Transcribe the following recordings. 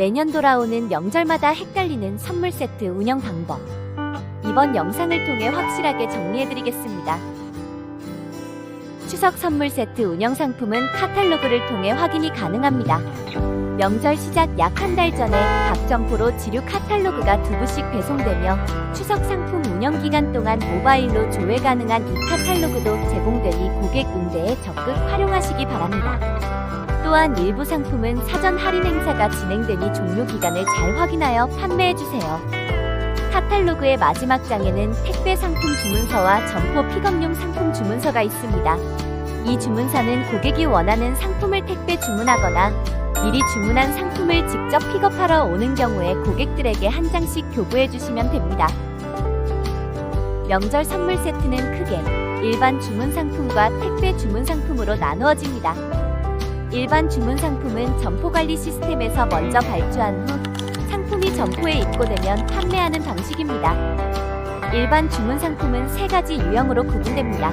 매년 돌아오는 명절마다 헷갈리는 선물 세트 운영 방법. 이번 영상을 통해 확실하게 정리해드리겠습니다. 추석 선물 세트 운영 상품은 카탈로그를 통해 확인이 가능합니다. 명절 시작 약 한 달 전에 각 점포로 지류 카탈로그가 두 부씩 배송되며 추석 상품 운영 기간 동안 모바일로 조회 가능한 이 카탈로그도 제공되니 고객 응대에 적극 활용하시기 바랍니다. 또한 일부 상품은 사전 할인 행사가 진행되니 종료 기간을 잘 확인하여 판매해주세요. 카탈로그의 마지막 장에는 택배 상품 주문서와 점포 픽업용 상품 주문서가 있습니다. 이 주문서는 고객이 원하는 상품을 택배 주문하거나 미리 주문한 상품을 직접 픽업하러 오는 경우에 고객들에게 한 장씩 교부해 주시면 됩니다. 명절 선물 세트는 크게 일반 주문 상품과 택배 주문 상품으로 나누어집니다. 일반 주문 상품은 점포 관리 시스템에서 먼저 발주한 후 상품이 점포에 입고되면 판매하는 방식입니다. 일반 주문 상품은 세 가지 유형으로 구분됩니다.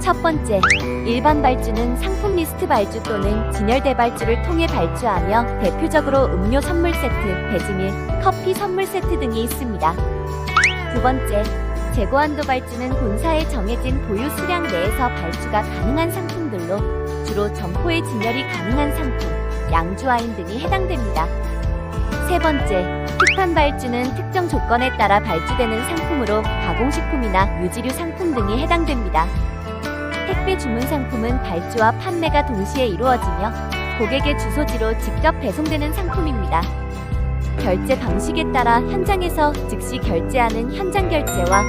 첫 번째, 일반 발주는 상품 리스트 발주 또는 진열대 발주를 통해 발주하며 대표적으로 음료 선물 세트, 배지밀, 커피 선물 세트 등이 있습니다. 두 번째, 재고한도 발주는 본사에 정해진 보유 수량 내에서 발주가 가능한 상품들로 주로 점포에 진열이 가능한 상품, 양주 와인 등이 해당됩니다. 세 번째, 특판 발주는 특정 조건에 따라 발주되는 상품으로 가공식품이나 유지류 상품 등이 해당됩니다. 택배 주문 상품은 발주와 판매가 동시에 이루어지며 고객의 주소지로 직접 배송되는 상품입니다. 결제 방식에 따라 현장에서 즉시 결제하는 현장 결제와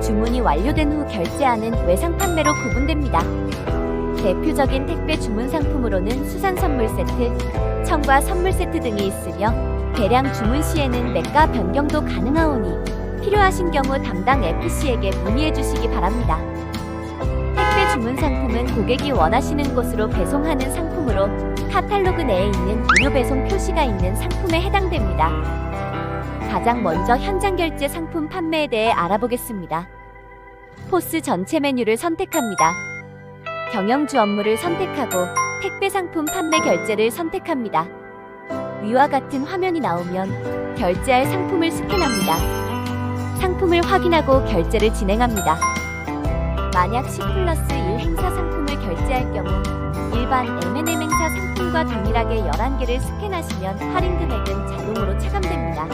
주문이 완료된 후 결제하는 외상 판매로 구분됩니다. 대표적인 택배 주문 상품으로는 수산 선물 세트, 청과 선물 세트 등이 있으며 대량 주문 시에는 매가 변경도 가능하오니 필요하신 경우 담당 FC에게 문의해 주시기 바랍니다. 택배 주문 상품은 고객이 원하시는 곳으로 배송하는 상품으로 카탈로그 내에 있는 무료 배송 표시가 있는 상품에 해당됩니다. 가장 먼저 현장 결제 상품 판매에 대해 알아보겠습니다. 포스 전체 메뉴를 선택합니다. 경영주 업무를 선택하고 택배 상품 판매 결제를 선택합니다. 위와 같은 화면이 나오면 결제할 상품을 스캔합니다. 상품을 확인하고 결제를 진행합니다. 만약 10 플러스 1 행사 상품을 결제할 경우 일반 M&M 행사 상품과 동일하게 11개를 스캔하시면 할인 금액은 자동으로 체감됩니다.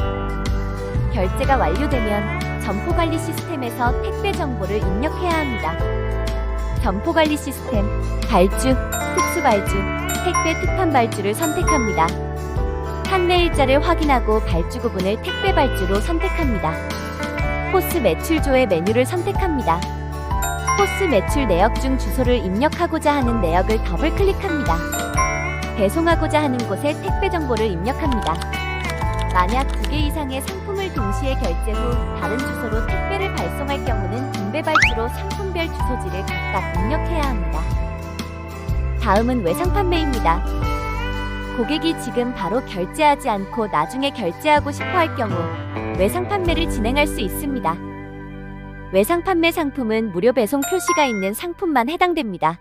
결제가 완료되면 점포관리 시스템에서 택배 정보를 입력해야 합니다. 점포관리 시스템, 발주, 특수발주, 택배 특판 발주를 선택합니다. 판매 일자를 확인하고 발주 구분을 택배 발주로 선택합니다. 포스 매출조의 메뉴를 선택합니다. 포스 매출 내역 중 주소를 입력하고자 하는 내역을 더블 클릭합니다. 배송하고자 하는 곳에 택배 정보를 입력합니다. 만약 두개 이상의 상품을 동시에 결제 후 다른 주소로 택배를 발송할 경우는 분배 발주로 상품별 주소지를 각각 입력해야 합니다. 다음은 외상 판매입니다. 고객이 지금 바로 결제하지 않고 나중에 결제하고 싶어 할 경우 외상 판매를 진행할 수 있습니다. 외상 판매 상품은 무료 배송 표시가 있는 상품만 해당됩니다.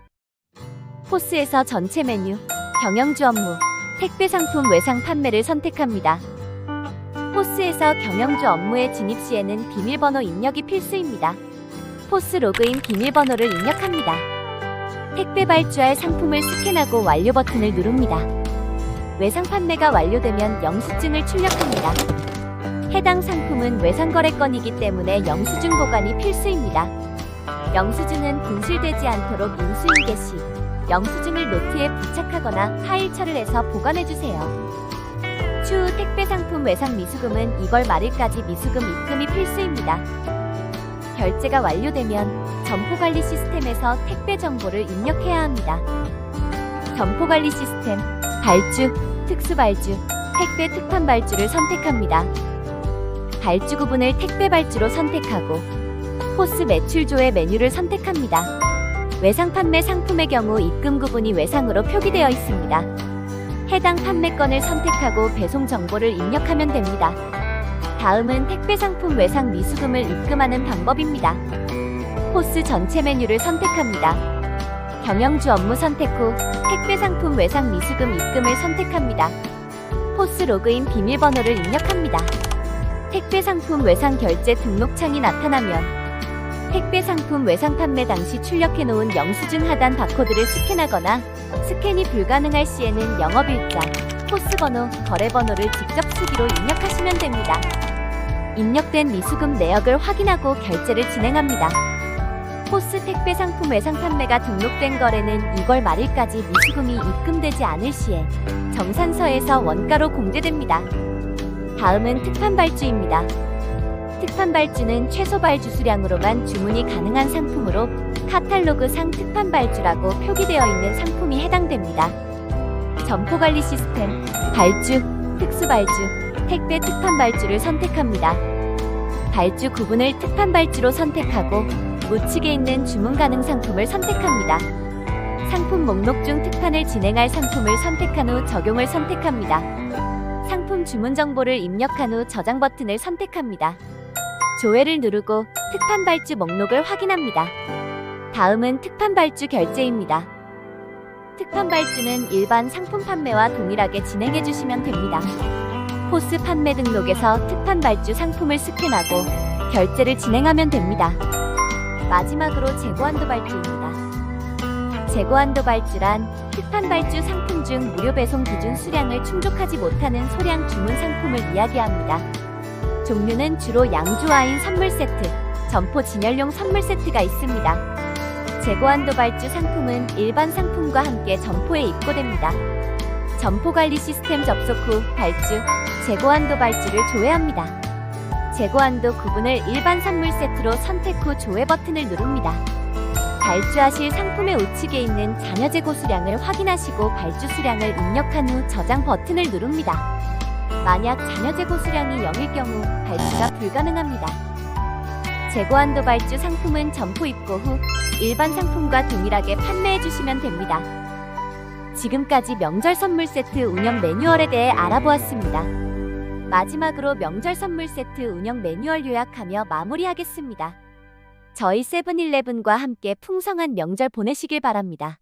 포스에서 전체 메뉴, 경영주 업무, 택배 상품 외상 판매를 선택합니다. 포스에서 경영주 업무에 진입 시에는 비밀번호 입력이 필수입니다. 포스 로그인 비밀번호를 입력합니다. 택배 발주할 상품을 스캔하고 완료 버튼을 누릅니다. 외상 판매가 완료되면 영수증을 출력합니다. 해당 상품은 외상 거래건이기 때문에 영수증 보관이 필수입니다. 영수증은 분실되지 않도록 인수인계 시 영수증을 노트에 부착하거나 파일처를 해서 보관해주세요. 외상 미수금은 2월 말일까지 미수금 입금이 필수입니다. 결제가 완료되면 점포관리 시스템에서 택배 정보를 입력해야 합니다. 점포관리 시스템, 발주, 특수발주, 택배 특판 발주를 선택합니다. 발주 구분을 택배 발주로 선택하고 포스 매출조의 메뉴를 선택합니다. 외상 판매 상품의 경우 입금 구분이 외상으로 표기되어 있습니다. 해당 판매건을 선택하고 배송 정보를 입력하면 됩니다. 다음은 택배 상품 외상 미수금을 입금하는 방법입니다. 포스 전체 메뉴를 선택합니다. 경영주 업무 선택 후 택배 상품 외상 미수금 입금을 선택합니다. 포스 로그인 비밀번호를 입력합니다. 택배 상품 외상 결제 등록 창이 나타나면 택배 상품 외상 판매 당시 출력해 놓은 영수증 하단 바코드를 스캔하거나 스캔이 불가능할 시에는 영업일자, 포스 번호, 거래 번호를 직접 수기로 입력하시면 됩니다. 입력된 미수금 내역을 확인하고 결제를 진행합니다. 포스 택배 상품 외상 판매가 등록된 거래는 2월 말일까지 미수금이 입금되지 않을 시에 정산서에서 원가로 공제됩니다. 다음은 특판 발주입니다. 특판 발주는 최소 발주 수량으로만 주문이 가능한 상품으로 카탈로그 상 특판 발주라고 표기되어 있는 상품이 해당됩니다. 점포 관리 시스템, 발주, 특수 발주, 택배 특판 발주를 선택합니다. 발주 구분을 특판 발주로 선택하고 우측에 있는 주문 가능 상품을 선택합니다. 상품 목록 중 특판을 진행할 상품을 선택한 후 적용을 선택합니다. 상품 주문 정보를 입력한 후 저장 버튼을 선택합니다. 조회를 누르고 특판 발주 목록을 확인합니다. 다음은 특판 발주 결제입니다. 특판 발주는 일반 상품 판매와 동일하게 진행해 주시면 됩니다. 포스 판매 등록에서 특판 발주 상품을 스캔하고 결제를 진행하면 됩니다. 마지막으로 재고한도 발주입니다. 재고한도 발주란 특판 발주 상품 중 무료 배송 기준 수량을 충족하지 못하는 소량 주문 상품을 이야기합니다. 종류는 주로 양주 와인 선물 세트, 점포 진열용 선물 세트가 있습니다. 재고한도 발주 상품은 일반 상품과 함께 점포에 입고됩니다. 점포 관리 시스템 접속 후 발주, 재고한도 발주를 조회합니다. 재고한도 구분을 일반 선물 세트로 선택 후 조회 버튼을 누릅니다. 발주하실 상품의 우측에 있는 잔여 재고 수량을 확인하시고 발주 수량을 입력한 후 저장 버튼을 누릅니다. 만약 잔여 재고 수량이 0일 경우 발주가 불가능합니다. 재고한도 발주 상품은 점포 입고 후 일반 상품과 동일하게 판매해 주시면 됩니다. 지금까지 명절 선물 세트 운영 매뉴얼에 대해 알아보았습니다. 마지막으로 명절 선물 세트 운영 매뉴얼 요약하며 마무리하겠습니다. 저희 세븐일레븐과 함께 풍성한 명절 보내시길 바랍니다.